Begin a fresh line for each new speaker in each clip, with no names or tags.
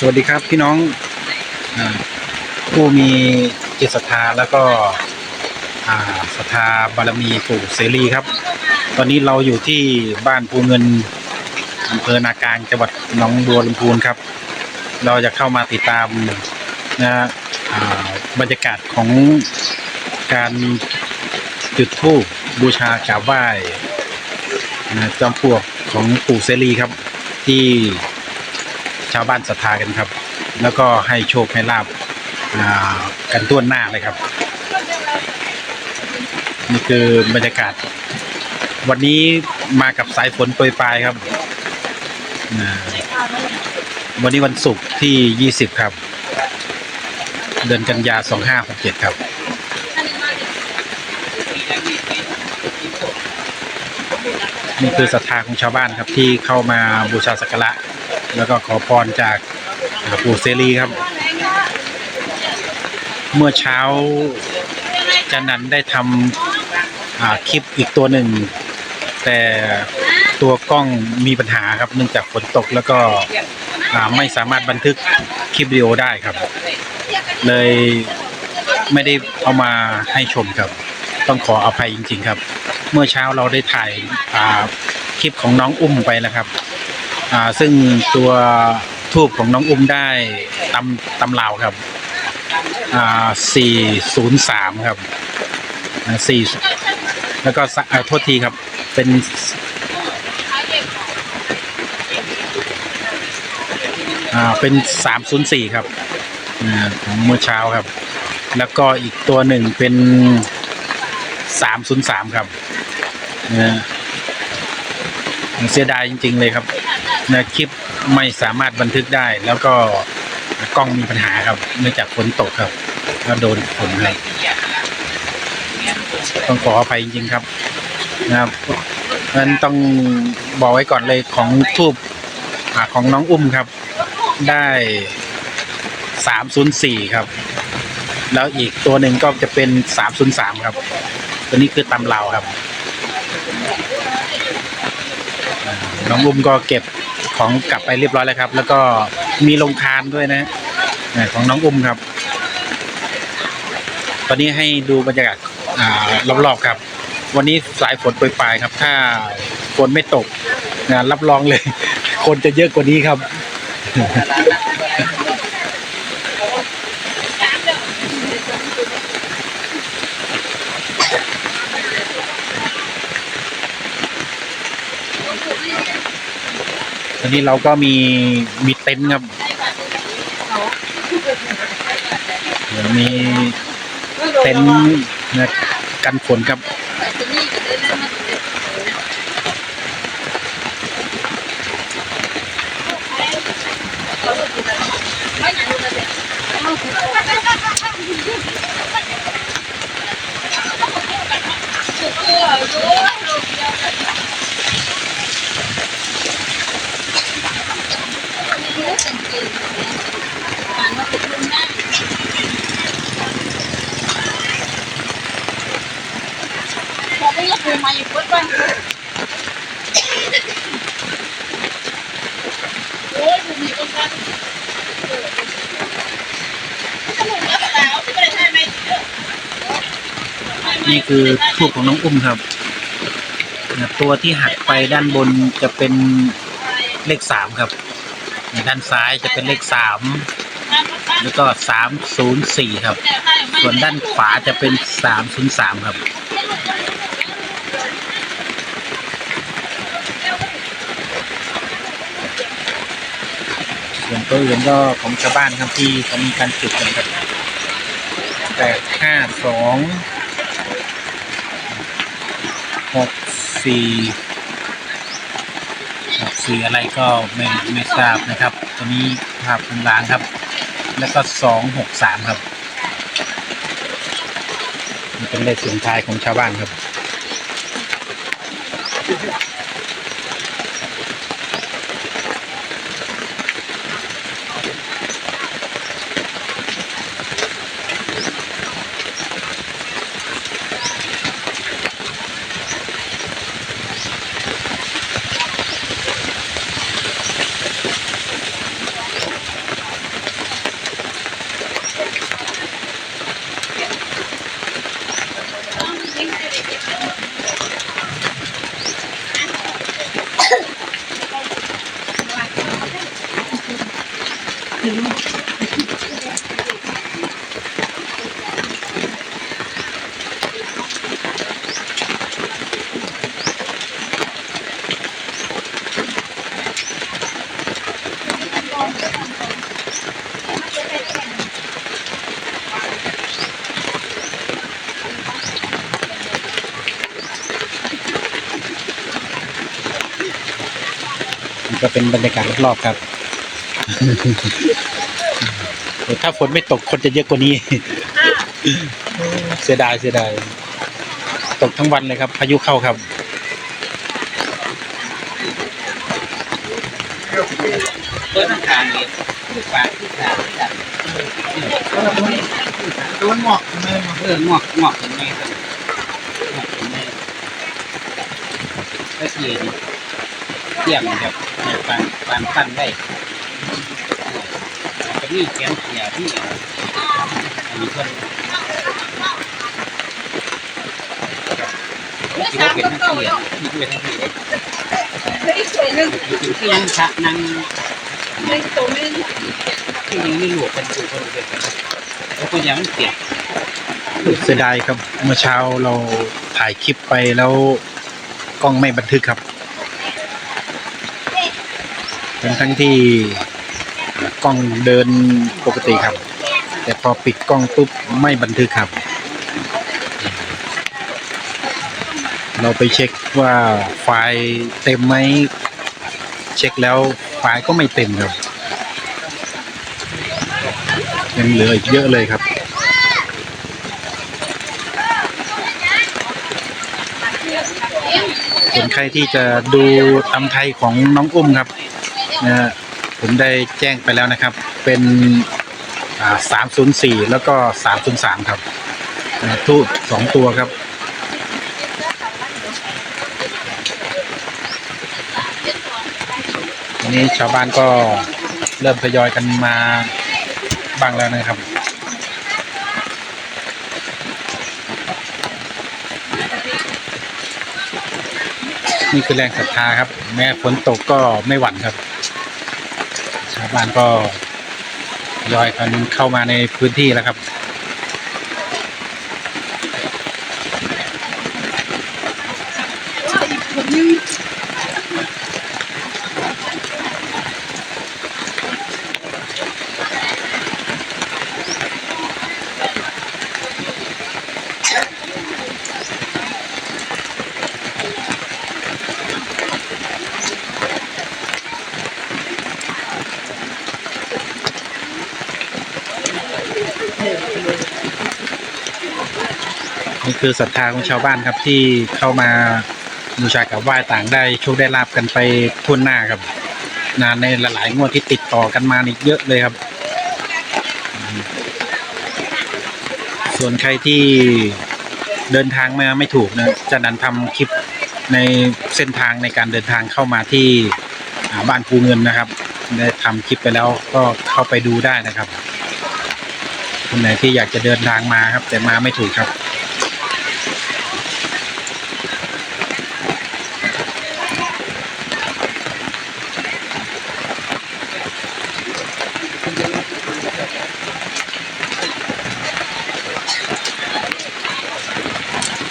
สวัสดีครับพี่น้องอผู้มีจิตศรัทธาแล้วก็ศรัทธาบารมีปู่เสรีครับ ตอนนี้เราอยู่ที่บ้านภูเงินอำเภอนากลางจังหวัดหนองบัวลำพูนครับ เราจะเข้ามาติดตามนะบรรยากาศของการจุดธูปบูชากราบไหว้จอมปลวกของปู่เสรีครับที่าวบ้านศรัทธากันครับ แล้วก็ให้โชคให้ลาบกันต้วนหน้าเลยครับ นี่คือบรรยากาศ วันนี้มากับสายฝนโปรยปลายครับวันนี้วันศุกร์ที่ 20 ครับ เดือนกันยา 2567 ครับนี่คือศรัทธาของชาวบ้านครับที่เข้ามาบูชาสักการะ แล้วก็ขอพรจากปู่เสรีครับ เมื่อเช้าจันนันได้ทำคลิปอีกตัวหนึ่ง แต่ตัวกล้องมีปัญหาครับ เนื่องจากฝนตกแล้วก็ไม่สามารถบันทึกคลิปวิดีโอได้ครับ เลยไม่ได้เอามาให้ชมครับ ต้องขออภัยจริง ๆ ครับ เมื่อเช้าเราได้ถ่ายคลิปของน้องอุ้มไปแล้วครับ อ่าซึ่งตัวทูบของน้องอุ้มได้ตำตำลาวครับอ่าสี่ศูนย์สามครับอ่าสี่แล้วก็สะอ่าโทษทีครับเป็นอ่าเป็นสามศูนย์สี่ครับอ่าของเมื่อเช้าครับ แล้วก็อีกตัวหนึ่งเป็นสามศูนย์สามครับนะเสียดายจริง ๆ เลยครับ นะคลิปไม่สามารถบันทึกได้ แล้วก็กล้องมีปัญหาครับ เนื่องจากฝนตกครับก็โดนฝนครับต้องขออภัยจริงๆครับนะครับนั้นต้องบอกไว้ก่อนเลยของทูบของน้องอุ้มครับ ได้สามศูนย์สี่ครับ แล้วอีกตัวหนึ่งก็จะเป็นสามศูนย์สามครับ ตัวนี้คือตำลาวครับ น้องอุ้มก็เก็บ ของกลับไปเรียบร้อยแล้วครับ แล้วก็มีลงทานด้วยนะของน้องอุ้มครับ ตอนนี้ให้ดูบรรยากาศรอบๆครับ วันนี้สายฝนโปรยปลายครับ ถ้าฝนไม่ตกนะรับรองเลย คนจะเยอะกว่านี้ครับ ตอนนี้เราก็มีมีเต็นท์ครับเดี๋ยวมีเต็นท์นะกันฝนครับ
บอกไม่ยกมือมาอยู่ปุ๊บไปโอ้ยมีค นี่
คือทูบของน้องอุ้มครับ ตัวที่หักไปด้านบนจะเป็นเลขสามครับ ด้านซ้ายจะเป็นเลขสามแล้วก็สามศูนย์สี่ครับ ส่วนด้านขวาจะเป็นสามศูนย์สามครับส่วนตัวอื่นก็ของชาวบ้านครับที่เขามีการจุดกันครับแปดห้าสองหกสี่ หกสี่อะไรก็ไม่ไม่ทราบนะครับ ตัวนี้ภาพคุณล้างครับ แล้วก็สองหกสามครับเป็นเลขสุดท้ายของชาวบ้านครับ
ถึง
ก็เป็นบรรยากาศรอบๆครับ ถ้าฝนไม่ตกคนจะเยอะกว่านี้ เสียดายเสียดายตกทั้งวันเลยครับ พายุเข้าครับ
เปิดทางเดียวลูกปลาที่ขาที่ดับโดนหมอกทำไมเออหมอกหมอกทำไมหมอกทำไมก็เสียดิเที่ยมแบบปานปานปันได้ มีแขนเสียที่อันนี้คนคิดว่าเป็นทั้งเสียคิดว่าทั้งเสีย
อีกสวยหนึ่ง
คิดที่ยังพระนั่ง
นึ่งตัวนึง
ที่ยังไม่หลวกกันอยู่คนเดียวกันแล้วก็ยังไม่เปียก
เสียดายครับ เมื่อเช้าเราถ่ายคลิปไปแล้วกล้องไม่บันทึกครับ ทั้งทั้งที่ กล้องเดินปกติครับ แต่พอปิดกล้องปุ๊บไม่บันทึกครับ เราไปเช็คว่าไฟล์เต็มไหมเช็คแล้วไฟล์ก็ไม่เต็มครับ ยังเหลืออีกเยอะเลยครับส่วนใครที่จะดูตำไทยของน้องอุ้มครับนะฮะ ผมได้แจ้งไปแล้วนะครับ เป็นสามศูนย์สี่แล้วก็สามศูนย์สามครับทูตสองตัวครับ วันนี้ชาวบ้านก็เริ่มทยอยกันมาบ้างแล้วนะครับนี่คือแรงศรัทธาครับ แม้ฝนตกก็ไม่หวั่นครับ ชาวบ้านก็ทยอยกันเข้ามาในพื้นที่แล้วครับ คือศรัทธาของชาวบ้านครับที่เข้ามาบูชากับไหว้ต่างได้โชคได้ลาบกันไปทั่วหน้าครับนานในหลายๆงวดที่ติดต่อกันมานี่เยอะเลยครับ ส่วนใครที่เดินทางมาไม่ถูกนะจะนันทำคลิปในเส้นทางในการเดินทางเข้ามาที่บ้านภูเงินนะครับได้ทำคลิปไปแล้วก็เข้าไปดูได้นะครับคนไหนที่อยากจะเดินทางมาครับ แต่มาไม่ถูกครับ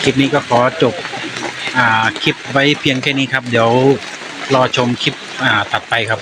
ลิปนี้ก็ขอจบอ่าคลิปไว้เพียงแค่นี้ครับ เดี๋ยวรอชมคลิปอ่าตัดไปครับ